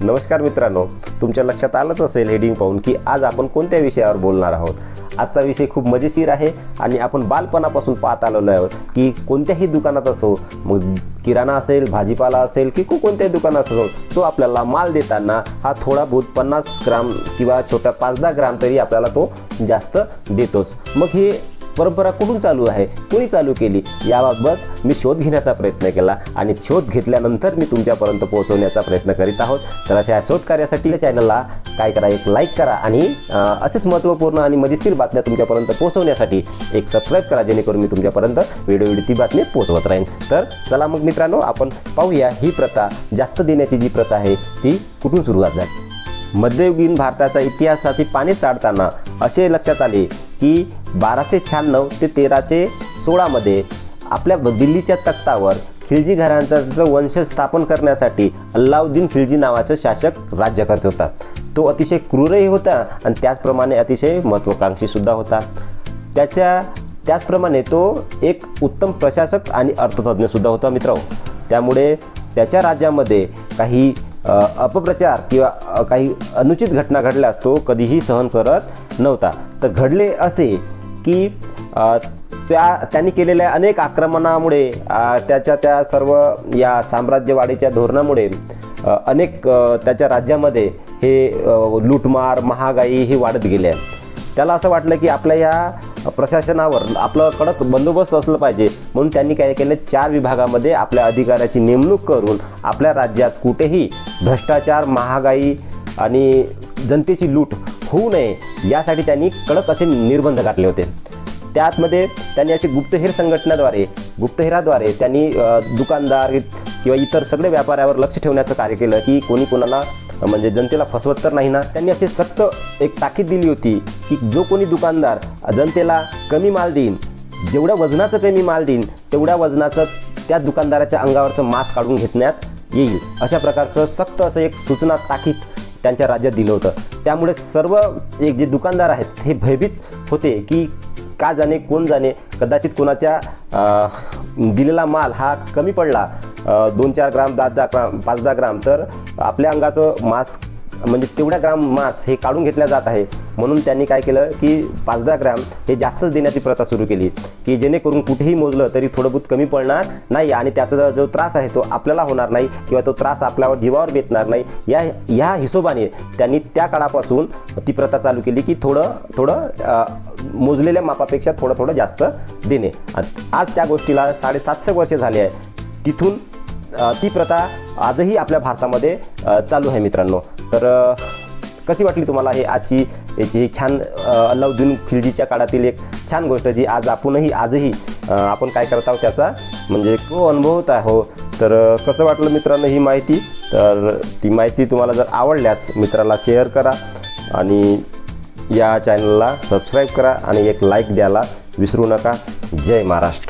नमस्कार मित्रांनो तुमच्या लक्षात आलंच असेल हेडिंग पाहून की आज आपण कोणत्या विषयावर बोलणार आहोत. आजचा विषय खूप मजेशीर आहे आणि आपण बालपणापासून पाहत आलेलो आहोत की कोणत्याही दुकानात असो मग किराणा असेल भाजीपाला असेल की को- कोणत्याही दुकानात असो तो आपल्याला माल देताना हा थोडा बहुत पन्नास ग्राम किंवा छोटा पाच दहा ग्राम तरी आपल्याला तो जास्त देतोच. मग हे परंपरा कुठून चालू आहे? कोणी चालू केली? याबाबत मी शोध घेण्याचा प्रयत्न केला आणि शोध घेतल्यानंतर मी तुमच्यापर्यंत पोहोचवण्याचा प्रयत्न करीत आहोत. तर अशा शोध कार्यासाठी या चॅनलला काय करा एक लाईक करा आणि असेच महत्त्वपूर्ण आणि मजेशीर बातम्या तुमच्यापर्यंत पोहोचवण्यासाठी एक सबस्क्राईब करा जेणेकरून मी तुमच्यापर्यंत व्हिडिओ व्हिडिओ ती बातमी पोहोचवत राहीन. तर चला मग मित्रांनो आपण पाहूया ही प्रथा जास्त देण्याची जी प्रथा आहे ती कुठून सुरुवात झाली? मध्ययुगीन भारताच्या इतिहासाची पाने चाडताना असे लक्षात आले की बाराशे शहाण्णव ते तेराशे सोळामध्ये आपल्या ब- दिल्लीच्या तख्तावर खिलजी घराण्याचं वंश स्थापन करण्यासाठी अल्लाउद्दीन खिलजी नावाचा शासक राज्य करत होता. तो अतिशय क्रूरही होता आणि त्याचप्रमाणे अतिशय महत्त्वाकांक्षीसुद्धा होता. त्याच्या त्याचप्रमाणे तो एक उत्तम प्रशासक आणि अर्थतज्ञसुद्धा होता मित्र. त्यामुळे त्याच्या राज्यामध्ये काही अपप्रचार किंवा काही अनुचित घटना घडल्यास तो कधीही सहन करत नव्हता. तर घडले असे की त्या त्यांनी केलेल्या अनेक आक्रमणामुळे त्याच्या त्या सर्व या साम्राज्यवाढीच्या धोरणामुळे अनेक त्याच्या राज्यामध्ये हे लूटमार महागाई ही वाढत गेल्या त्याला असं वाटलं की आपल्या या प्रशासनावर आपलं कडक बंदोबस्त असलं पाहिजे म्हणून त्यांनी काय केलं चार विभागामध्ये आपल्या अधिकाऱ्याची नेमणूक करून आपल्या राज्यात कुठेही भ्रष्टाचार महागाई आणि जनतेची लूट होऊ नये यासाठी त्यांनी कडक असे निर्बंध घातले होते. त्यातमध्ये त्यांनी अशी गुप्तहेर संघटनाद्वारे गुप्तहेराद्वारे त्यांनी दुकानदार किंवा इतर सगळे व्यापाऱ्यावर लक्ष ठेवण्याचं कार्य केलं की कोणी कोणाला म्हणजे जनतेला फसवत तर नाही ना त्यांनी असे सक्त एक ताकीद दिली होती की जो कोणी दुकानदार जनतेला कमी माल देईन जेवढ्या वजनाचं कमी माल देईन तेवढ्या वजनाचं त्या दुकानदाराच्या अंगावरचं मास काढून घेतण्यात येईल. अशा प्रकारचं सक्त असं एक सूचना ताकीद त्यांच्या राज्यात दिलं होतं. त्यामुळे सर्व एक जे दुकानदार आहेत हे भयभीत होते की का जाणे कोण जाणे? कदाचित कोणाच्या दिलेला माल हा कमी पडला. दोन चार ग्राम दहा दहा ग्राम पाच दहा ग्राम. तर आपल्या अंगाचं मास्क म्हणजे तेवढ्या ग्राम मास हे काढून घेतल्या जात आहे. म्हणून त्यांनी काय केलं की पाच दहा ग्रॅम हे जास्तच देण्याची प्रथा सुरू केली की जेणेकरून कुठेही मोजलं तरी थोडं बहुत कमी पडणार नाही आणि त्याचा जो- त्रास आहे तो आपल्याला होणार नाही किंवा तो त्रास आपल्यावर जीवावर बेतणार नाही. या ह्या हिशोबाने त्यांनी त्या काळापासून ती प्रथा चालू केली की थोडं थोडं मोजलेल्या मापापेक्षा थोडं थोडं जास्त देणे. आज त्या गोष्टीला साडेसातशे वर्ष झाले आहे. तिथून ती प्रथा आजही आपल्या भारतामध्ये चालू आहे मित्रांनो. तर कशी वाटली तुम्हाला हे आजची याची ही छान अल्लाउद्दीन खिलजीच्या काळातील एक छान गोष्ट जी आज आपणही आजही आपण काय करत आहोत त्याचा म्हणजे तो अनुभवत आहो. तर कसं वाटलं मित्रांनो ही माहिती? तर ती माहिती तुम्हाला जर आवडल्यास मित्राला शेअर करा आणि या चॅनलला सबस्क्राईब करा आणि एक लाईक द्यायला विसरू नका. जय महाराष्ट्र.